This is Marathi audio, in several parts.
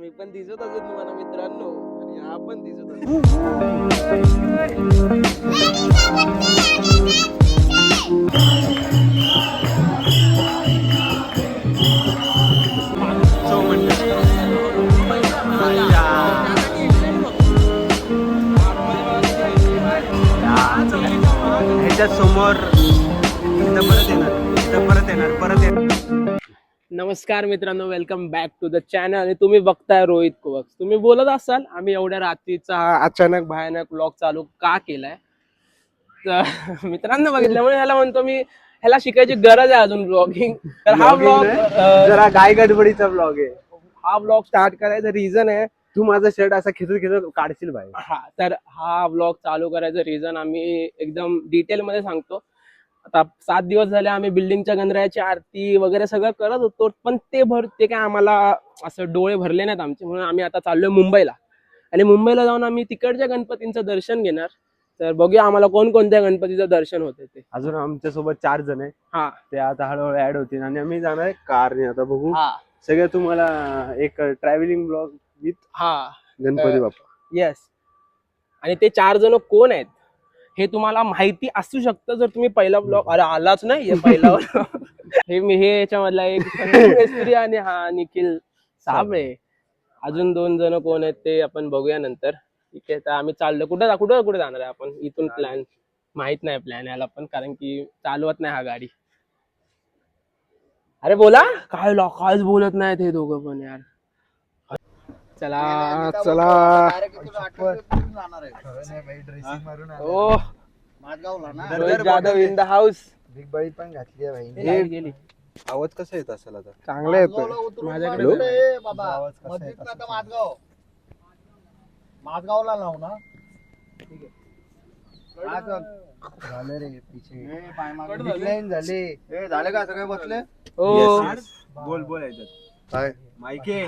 मी पण दिसत असेल तुम्हाला मित्रांनो. आणि हा पण दिसत असेल ह्याच्या समोर नमस्कार मित्रांनो welcome back to the channel आणि तुम्ही बघताय रोहित कोवक्स. तुम्ही बोलत असाल आम्ही एवढ्या रात्रीचा हा अचानक भयानक ब्लॉग चालू का केलाय? तर मित्रांनो बघितल्यामुळे ह्याला म्हणतो मी ह्याला शिकायची गरज आहे अजून ब्लॉगिंग तर हा ब्लॉग जरा गाय गडबडीचा ब्लॉग आहे. हा ब्लॉग स्टार्ट करायचं रिझन आहे तू माझा शर्ट असा खेचत खेचत काढशील बाहेर. हा तर हा ब्लॉग चालू करायचं रिझन आम्ही एकदम डिटेल मध्ये सांगतो. आता सात दिवस झाले आम्ही बिल्डिंगच्या गणरायाची आरती वगैरे सगळं करत होतो पण ते भर ते काय आम्हाला असं डोळे भरले नाहीत आमचे. म्हणून आम्ही आता चाललोय मुंबईला. आणि मुंबईला जाऊन आम्ही तिकडच्या गणपतींचं दर्शन घेणार. तर बघूया आम्हाला कोणकोणत्या गणपतीचं दर्शन होते ते. अजून आमच्यासोबत चार जण आहे हा. ते आता हळूहळू ऍड होतील आणि आम्ही जाणार आहे कारने. आता बघू. हा. सगळं तुम्हाला एक ट्रॅव्हलिंग ब्लॉग विथ हा. गणपती बाप्पा. येस आणि ते चार जण कोण आहेत? हे तुम्हाला माहिती असू शकतं जर तुम्ही पहिला ब्लॉग अरे आलाच नाही हे पहिला. हे मी हे याच्यामधला एक आणि हा निखिल साबळे अजून दोन जण कोण आहेत ते आपण बघूया नंतर. ठीक आहे तर आम्ही चाललो. कुठं कुठं कुठे जाणार आहे आपण? इथून प्लॅन माहीत नाही प्लॅन याला पण कारण की चालवत नाही हा गाडी. अरे बोला. काय कायच बोलत नाहीत हे दोघं पण यार. चला चला. ओ Rohit Jadhav in the house big बाई पण घातली आहे भाई गेली. आवाज कसा येत असेल आता? चांगलं येतोय. माझ्याकडे माझगाव माझगावला लाव ना. झाले रे पिछे. झाले. झाले का? सगळे बसले? ओ बोल बोल याच्यात. काय? माहिती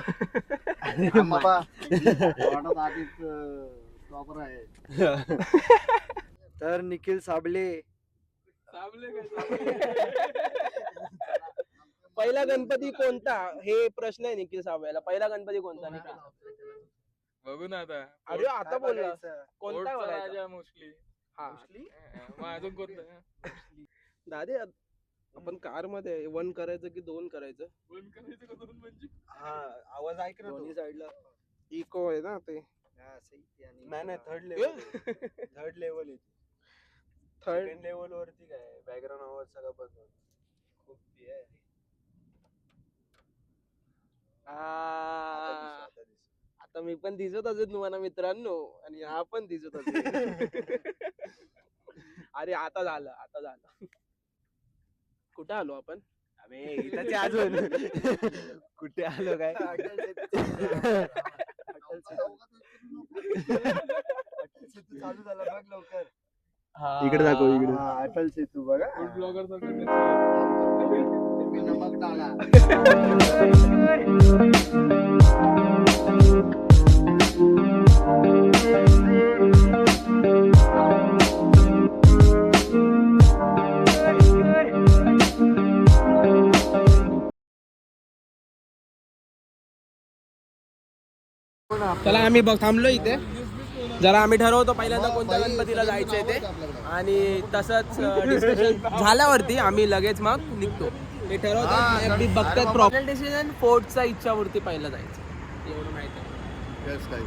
बाबा. वाटत आधीच टॉपर आहे. तर निखिल साबले पहिला गणपती कोणता? हे प्रश्न आहे निखिल साहेबाला पहिला गणपती कोणता निखिल बघू ना आता. अरे आता बोलला. कोणता? राजा मोस्टली. हा. अजून कोणता? दादे आपण कारमध्ये वन करायचं की दोन करायचं? वन करायचं का दोन म्हणजे? हा आवाज ऐक ना दोन्ही साईडला इको आहे ना ते. नाही नाही थर्ड लेवल थर्ड लेवल आहे थर्ड लेवल वरती काय बॅकग्राऊंड आवाज सगळं बंद होतं. खूप. आता मी पण दिसत असेल तुम्हाला मित्रांनो आणि हा पण दिसत असेल. अरे आता झालं आता झालं. कुठं आलो आपण? इथंच आहे अजून. कुठे आलो काय? चालू झाला बघ लवकर. इकडे दाखव इकडे. हा, अटल सेतू बघा. ब्लॉगर नमक चला आम्ही बघ थांबलो इथे. जरा आम्ही ठरवतो पहिल्यांदा कोणत्या गणपतीला जायचंय ते. आणि तसंच डिस्कशन झाल्यावरती आम्ही लगेच मग निघतो. ते ठरवतो अगदी बघतात प्रॉब्लेम डिसिजन फोर्टचा इच्छावरती पहिला जायचं. एवढं माहिती आहे.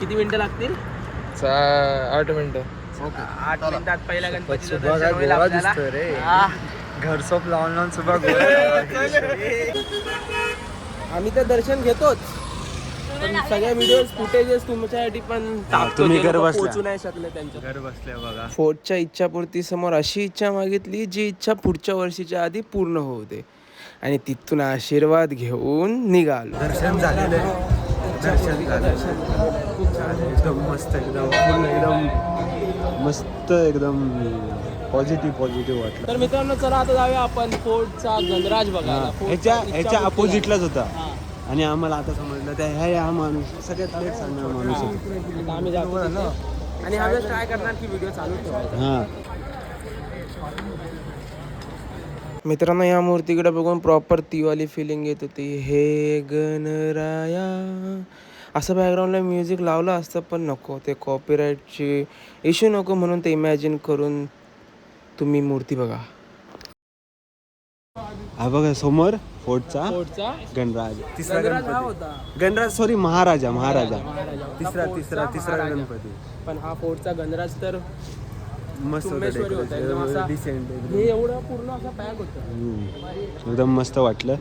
किती मिनिटं लागतील? आठ मिनिटं. आठ मिनिटात पहिल्या गणपतीचं घर सोप लावून लावून सुबह आम्ही तर दर्शन घेतोच. पण सगळे व्हिडिओ फुटेजेस तुमच्यासाठी पण टाकतो तुम्ही जे घर लोकं बसल्या. पोहोचू नाही शकले त्यांच्या घर बसल्या बघा. फोर्टच्या इच्छापूर्ती समोर अशी इच्छा मागितली जी इच्छा पुढच्या वर्षीच्या आधी पूर्ण होऊ दे. आणि तिथून आशीर्वाद घेऊन निघालो. दर्शन झालेलं आहे. दर्शन झालं एकदम मस्त एकदम पूर्ण एकदम मस्त एकदम पॉझिटिव्ह पॉझिटिव्ह वाटलं. तर मित्रांनो चला आता जाऊया आपण फोर्टचा गणराज बघायला. फोर्टचा ह्याच्या ह्याच्या अपोजिटलाच होता. हा. आणि आम्हाला आता समजलं त्या ह्या या माणूस सगळ्यात लेट सांगणार माणूस होता. आता आम्ही जातो तिथे. आणि ह्यावेळेस काय करणार की व्हिडिओ चालू ठेवायचा? हा. मित्रांनो या मूर्तीकडे बघून प्रॉपर तीवाली फिलिंग येत होती. हे गणराया. असं बॅकग्राऊंडला म्युझिक लावलं असतं पण नको. ते कॉपीराईटची इश्यू नको म्हणून ते इमॅजिन करून तुम्ही मूर्ती बघा. हा बघा समोर फोर्टचा गणराज. तिसरा गणराज हा गणपती. होता. गणराज सॉरी महाराजा महाराजा. महाराजा. तिसरा हा तिसरा तिसरा. गणपती. पण हा फोर्टचा गणराज तर मस्त एकदम हे मस्त वाटलं.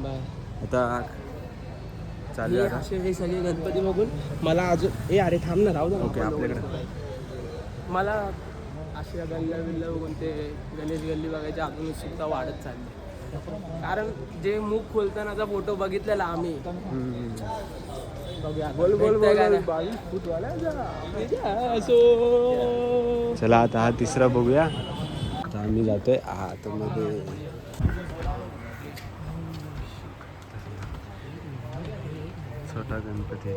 आता हे चालू आता. असे हे सगळे गणपती बघून मला अजून ए अरे थांब ना राहू ओके, आपण आपल्याकडे. मला अशा गल्ल्या बिल्ल्या बघून ते गणेश गल्ली बघायची अजून उत्सुकता वाढत चालली. कारण जे मुख खोलतानाचा फोटो बघितलेला आम्ही. बघूया. बोल, बोल? असो. चला आता हा तिसरा बघूया. आता आम्ही जातोय आतमध्ये. छोटा गणपती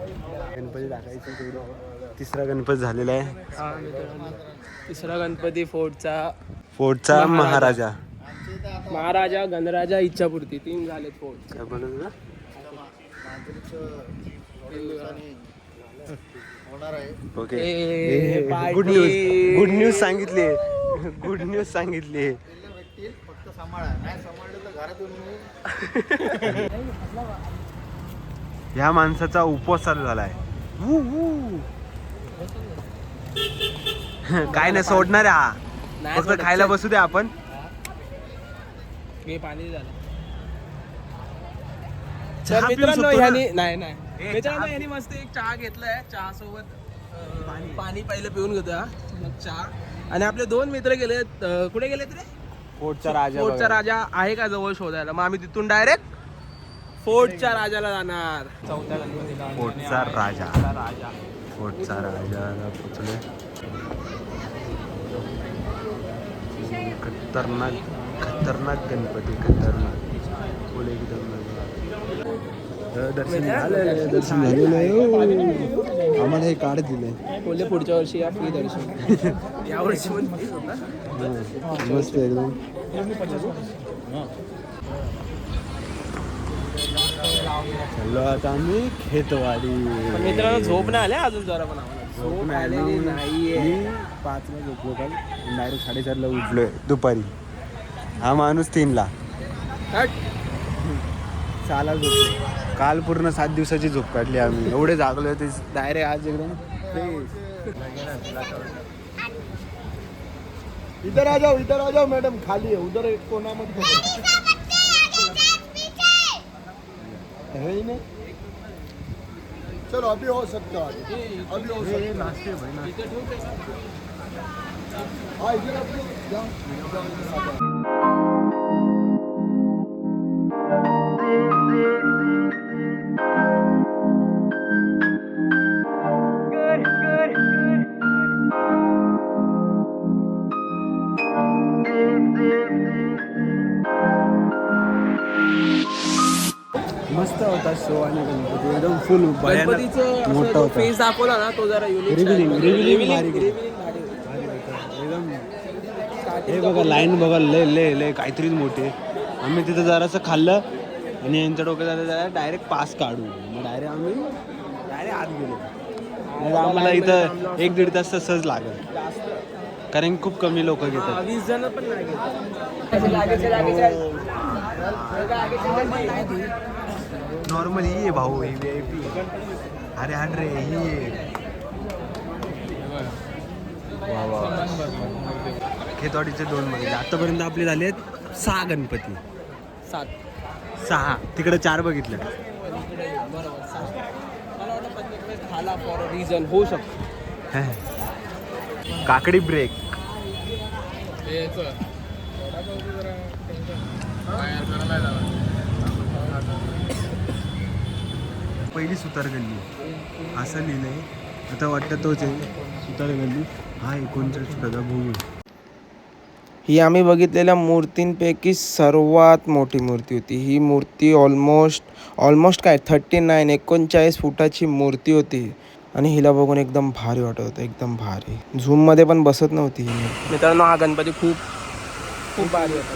गणपती टाकायचं तेवढं तिसरा गणपती झालेला आहे. हा, मित्रांनो. तिसरा गणपती फोर्टचा फोर्टचा महाराजा. महाराजा. गणराजा इच्छापूर्ती. तीन झाले फोर्ट. काय बोलत होता? होणार आहे okay. Good news. Good news सांगितली. गुड न्यूज सांगितली. फक्त सांभाळा. नाही सांभाळलं तर घरात ह्या माणसाचा उपवास चालू झालाय. काय नाही सोडणार हा. फक्त. खायला बसू दे आपण. हे पाणी झालं. मित्रांनो नाही नाही. मित्रांनो मस्त एक चहा घेतलाय. चहा सोबत पाणी. पहिलं पिऊन घेतो. मग चहा. आणि आपले दोन मित्र गेले कुठे गेलेत रे? फोर्टचा राजा फोर्टचा. राजा आहे का जवळ शोधायला? मग आम्ही तिथून डायरेक्ट फोर्टच्या राजाला जाणार. चौथ्या गणपतीला फोर्टचा राजा. राजा. फोर्टचा राजाला पोचले खतरनाक खतरनाक गणपती खतरनाक. फुल एकदम. दर्शन झालं दर्शन झालेलं हो. आम्हाला हे कार्ड दिलंय. बोलले पुढच्या वर्षी या फ्री दर्शन. या वर्षी पण free होता. हो, मस्त एकदम. चाललो आता आम्ही खेतवाडी. मित्रांनो झोप नाही आल्या अजून जरा पण. झोप आलेली नाहीये. मी पाचला झोपलो काल डायरेक्ट साडेचारला उठलोय दुपारी. हा माणूस तीनला. सहाला झोपलो. काल पूर्ण सात दिवसाची झोप काढली आम्ही. एवढे जागलो ते डायरेक्ट आज एकदम इधर आ जाओ इधर आ जाओ मैडम खाली है उधर एक कोना मत करो है ही नहीं? चलो अभी हो सकता है। अभी हो सकता है। हाँ इधर आप लोग जाओ। फुल भयानक गणपतीचं मोठा असं जो होता. फेस दाखवला ना तो जरा युनिक Revealing, revealing भारी केलं. एकदम. एकदम हे बघा लाईन बघा लय लय लय काहीतरीच मोठे आम्ही तिथं जरासं खाल्लं आणि यांच्या डोक्यात झालं डायरेक्ट पास काढू. मग डायरेक्ट आम्ही डायरेक्ट आत गेलो. आम्हाला इथं एक दीड तास सहज लागेल. कारण खूप कमी लोक घेतात. वीस जण पण नाही नॉर्मल ही आहे भाऊ ही व्ही आय पी अरे हाड रे ही आहे खेतवाडीचे दोन म्हणजे आतापर्यंत आपले झाले आहेत सहा गणपती. सात. सहा. तिकडे चार बघितले रिझन होऊ शकतो काकडी ब्रेक पहिली सुतार गल्ली असं लिहिलंय. आता वाटतं तोच आहे. सुतार गल्ली हा एकोणचाळीस फुटाचा भूमी ही आम्ही बघितलेल्या मूर्तींपैकी सर्वात मोठी मूर्ती होती. ही मूर्ती ऑलमोस्ट ऑलमोस्ट काय? थर्टी नाईन एकोणचाळीस फुटाची मूर्ती होती. आणि हिला बघून एकदम भारी वाटत होतं. एकदम भारी. झूममध्ये पण बसत नव्हती ही मित्रांनो हा गणपती खूप खूप भारी होता.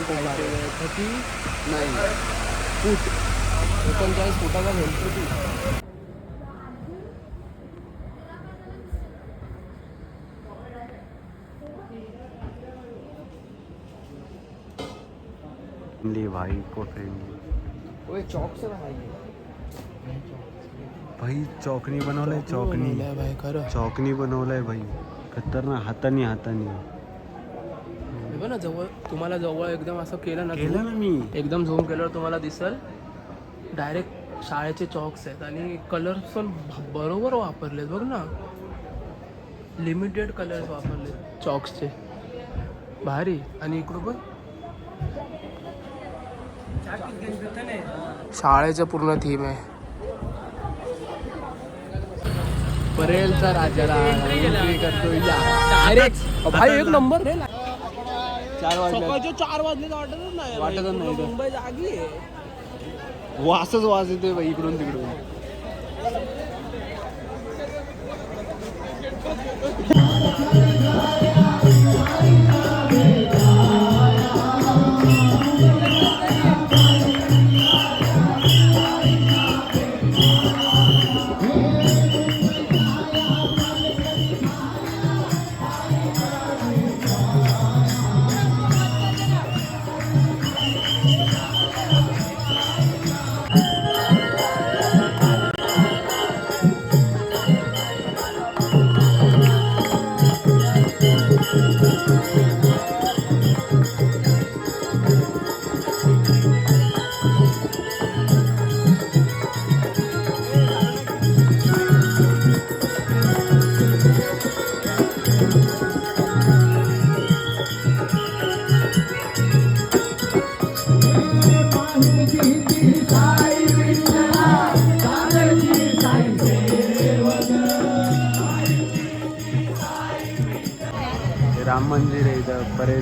एकोणचाळीस फुटाचा गणपती. फ्रेंडली भाई को फ्रेंडली ओए चौक से भाई भाई चौकनी बनवलंय चौकनी. चौकनी बनवलंय भाई खतरनाक हातानी हातानी. बघ ना जवळ तुम्हाला जवळ एकदम असं केलं ना केलं ना मी. एकदम झूम केल्यावर तुम्हाला दिसल. डायरेक्ट शाळेचे चॉक्स आहेत आणि कलर्स पण बरोबर वापरलेत बघ ना. लिमिटेड कलर्स वापरलेत चॉक्सचे भारी. आणि इकडं पण शाळेचं पूर्ण थीम आहे. परेलचा राजाला. भाई एक नंबर. रे चार वाजले. चार वाटतच नाही वाटतच नाही. मुंबई जागी वासच वास येतोय भाई इकडून तिकडून.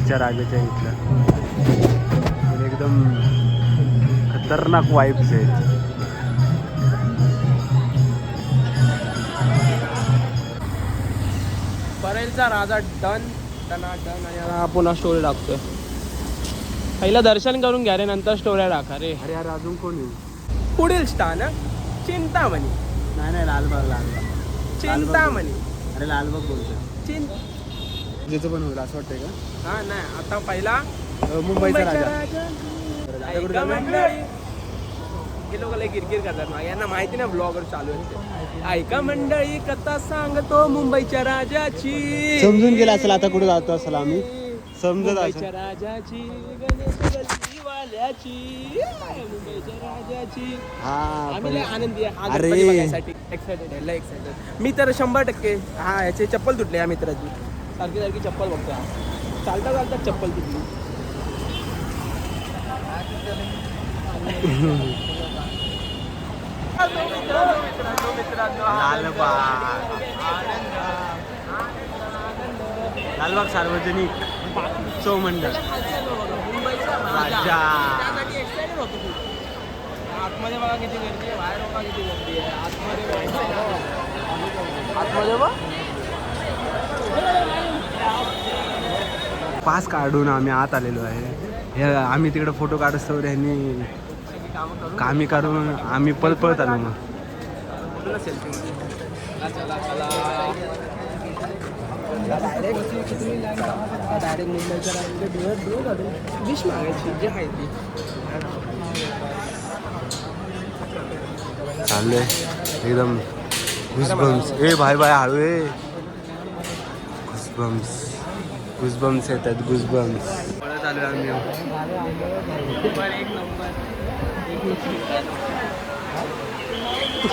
इथं परेलच्या राजाच्या इथलं तर एकदम खतरनाक वाईब्स आहेत. परेलचा राजा डन टना डन आणि आता पुन्हा स्टोरी टाकतोय पहिलं दर्शन करून घ्या रे नंतर स्टोऱ्या टाका रे. अरे यार अजून कोण आहे पुढील स्थान चिंतामणी. नाही नाही लालबाग लालबाग. चिंतामणी. अरे लालबाग बोलतोय चिं ज्याचं पण होईल असं वाटतंय का? हा नाही आता पहिला अं, मुंबईचा राजा. ऐका मंडळी. हे लोक लय किरकिर करतात ना यांना माहिती ना ब्लॉगर चालू आहे ऐका मंडळी कथा सांगतो मुंबईच्या राजाची. समजून गेला असेल आता कुठे जातो असेल आम्ही. समजत मुंबईच्या असेल राजाची गणेश गल्लीवाल्याची मुंबईच्या राजाची. हा आम्ही लय आनंदी आहे. अरे. गणपती बघायसाठी. एक्साइटेड आहे लय एक्साइटेड मी तर शंभर टक्के हा याची चप्पल तुटली या मित्राची. सारखी सारखी चप्पल बघतो. चालता चालता चप्पल तुटली लालबाग लालबाग सार्वजनिक उत्सव मंडळ राजा. आतमध्ये बघा किती गर्दी आहे. बाहेर बघा किती गर्दी आहे. आतमध्ये. आतमध्ये बघ. पास काढून आम्ही आत आलेलो आहे. हे आम्ही तिकडे फोटो काढतो यांनी कामी काढून आम्ही पळत पळत आलो मग. सेल्फी डायरेक्ट मुंबईच्या डिश मागायची जे आहे ती. चाललोय एकदम घुसबम्स ए भाई भाई हळू ए घुसबम्स घुसबम्स येतात घुसबम्स पळत आलो आम्ही.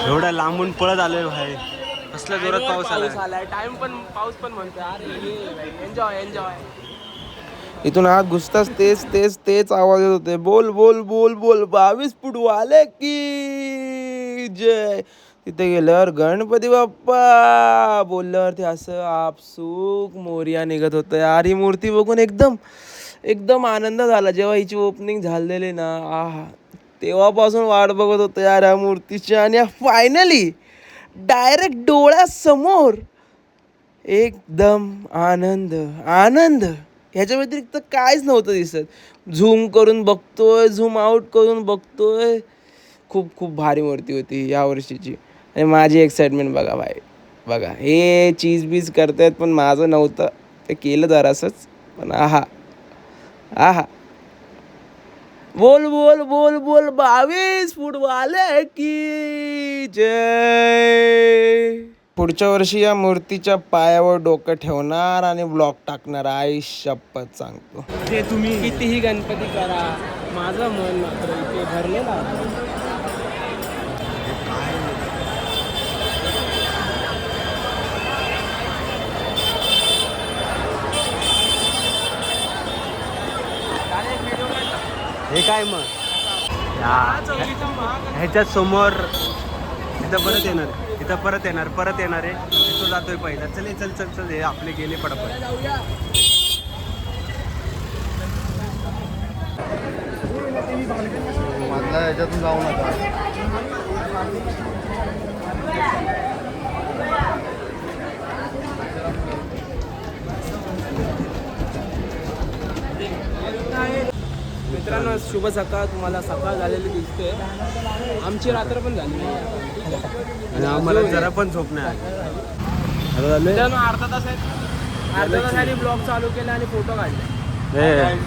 एवढ्या लांबून पळत आलोय भाई. कसला जोरात पाऊस आलाय? आलाय. टाइम पण पाऊस पण म्हणतोय. अरे एन्जॉय एन्जॉय इथून आत घुसताच तेच तेच तेच आवाज येत होते. बोल बोल बोल बोल. बावीस फूट वाले की जय. तिथे गेल्यावर गणपती बाप्पा बोलल्यावर ते असं आपसूक मोर्या निघत होतं. यार ही मूर्ती बघून एकदम एकदम आनंद झाला. जेव्हा हिची ओपनिंग झालेली ना आहा तेव्हापासून वाट बघत होतं यार या मूर्तीची. आणि फायनली डायरेक्ट डोळ्यासमोर एकदम आनंद आनंद. ह्याच्या व्यतिरिक्त काहीच नव्हतं दिसत. झूम करून बघतोय झूम आउट करून बघतोय. खूप खूप भारी मूर्ती होती या वर्षीची. आणि माझी एक्साइटमेंट बघा भाई. बघा हे चीज बीज करतायत पण माझं नव्हतं. ते केलं जरासंच पण आहा. आहा. बोल बोल बोल बोल बावीस फुटवाले की जय. पुढच्या वर्षी या मूर्तीच्या पायावर डोकं ठेवणार आणि ब्लॉक टाकणार आई शपथ सांगतो. ते तुम्ही कितीही गणपती करा माझं मन मात्र इथे भरलेलं हे काय मग? ह्याच्या समोर इथं परत येणार इथं परत येणार परत येणार आहे. तिथं जातोय पहिला. चल चल चल चल हे आपले गेले पडपड मधला ह्याच्यातून जाऊ नका मित्रांनो शुभ सकाळ तुम्हाला सकाळ झालेली दिसते आमची रात्र पण झाली आणि आम्हाला जरा पण झोप नाही अर्धा तास अर्धा तासाने ब्लॉग चालू केला आणि फोटो काढले. हे.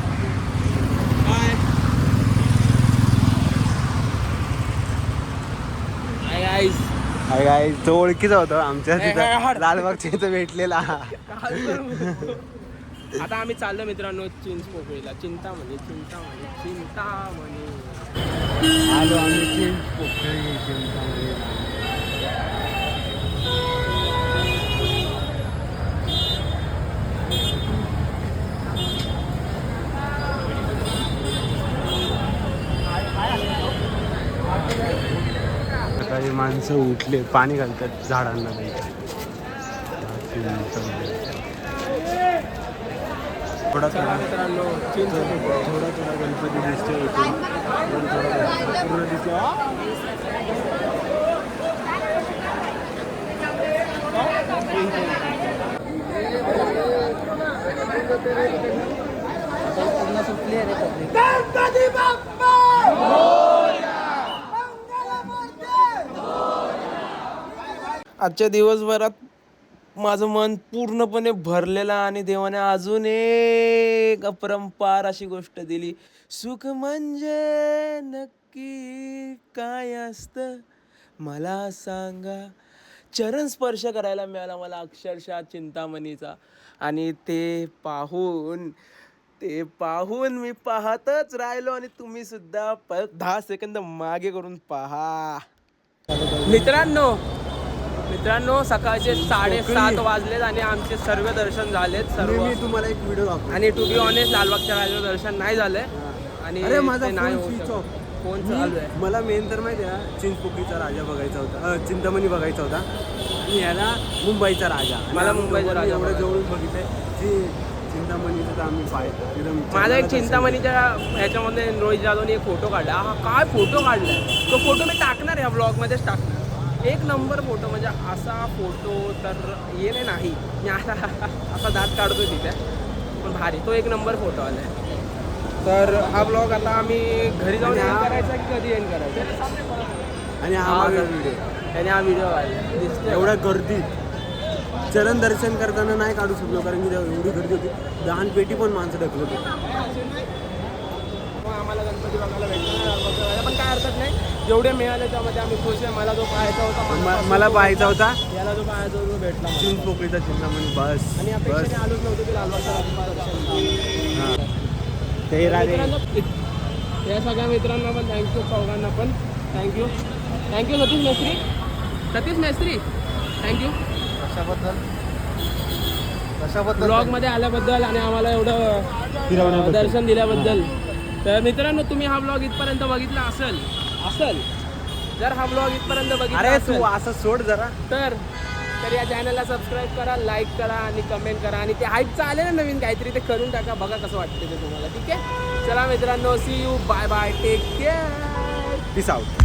हाय तो ओळखीचा होता आमच्या तिथं. लालबागच्या इथं भेटलेला. आता आम्ही चाललो मित्रांनो चिंच पोकळीला चिंता म्हणजे चिंता म्हणजे चिंता म्हणजे आलो आम्ही चिंच पोकळी चिंता सकाळी माणसं उठले पाणी घालतात झाडांना. थोडा थोडा थोडा थोडा गणपती दिसतोय इथून. थोडा पूर्ण. आ! आजच्या दिवसभरात माझं मन पूर्णपणे भरलेलं आणि देवाने अजून एक अपरंपार अशी गोष्ट दिली. सुख म्हणजे नक्की काय असतं? मला सांगा. चरण स्पर्श करायला मिळाला मला अक्षरशः चिंतामणीचा. आणि ते पाहून ते पाहून मी पाहतच राहिलो आणि तुम्ही सुद्धा प दहा सेकंद मागे करून पहा. मित्रांनो मित्रांनो सकाळचे साडेसात वाजलेत आणि आमचे सर्व दर्शन झालेत सर्व. मी तुम्हाला एक व्हिडिओ दाखवतो. आणि टू बी ऑनेस्ट लालबागच्या राजाचं दर्शन नाही झालंय. आणि अरे, माझा ते नाही phone होऊ switch शकत. off. फोन चालू आहे. मला मेन तर माहिती आहे ना चिंचपोकळीचा राजा बघायचा होता. अ, चिंतामणी बघायचा होता. आणि याला मुंबईचा राजा. आणि मला आम्ही मुंबईचा दोघांनी राजा एवढं बघायचा. जवळून बघितलंय की चिंतामणीचं तर आम्ही पाय एकदम माझा एक चिंतामणीच्या ह्याच्यामध्ये रोहित जाधवने एक फोटो काढला. हा काय फोटो काढलाय तो फोटो मी टाकणार या ब्लॉग मध्येच टाकणार. एक नंबर फोटो म्हणजे असा फोटो तर येणे नाही. मी असा असा दात काढतोय तिथे पण भारी तो एक नंबर फोटो आलाय तर हा ब्लॉग आता आम्ही घरी जाऊन एंड हा- करायचा की कधी एंड करायचा. आणि हा माझा व्हिडिओ त्याने हा व्हिडिओ दिसतोय. एवढ्या गर्दीत. चरण दर्शन करताना नाही काढू शकलो कारण की एवढी गर्दी होती. दहान पेटी पण माणसं ढकलत होती. मग आम्हाला गणपती बघायला राजा, पण काय हरकत नाही. जेवढे मिळाले त्यामध्ये आम्ही खुश आहे. मला जो पाहायचा होता मला पाहायचा भेटला. होता याला जो पाहायचा होता तो भेटला मला. चिंचपोकळीचा चिंतामणी बस आणि बस. अपेक्षेने आलोच नव्हतो की लालबागचा. हा. ते या सगळ्या मित्रांना पण थँक्यू चौघांना पण thank you thank you Satish Mestri. Satish Mestri thank you कशाबद्दल? कशाबद्दल? ब्लॉगमध्ये आल्याबद्दल आणि आम्हाला एवढं. दर्शन दिल्याबद्दल. तर मित्रांनो तुम्ही हा ब्लॉग इथपर्यंत बघितला असेल. असेल? जर हा ब्लॉग इथपर्यंत बघितला अरे असेल तू असं सोड जरा. तर तर या चॅनलला सबस्क्राईब करा लाईक करा आणि कमेंट करा. आणि ते हाईपचं आले ना नवीन काहीतरी ते करून टाका. बघा कसं वाटतं ते तुम्हाला ठीक आहे? चला मित्रांनो see you bye bye take care out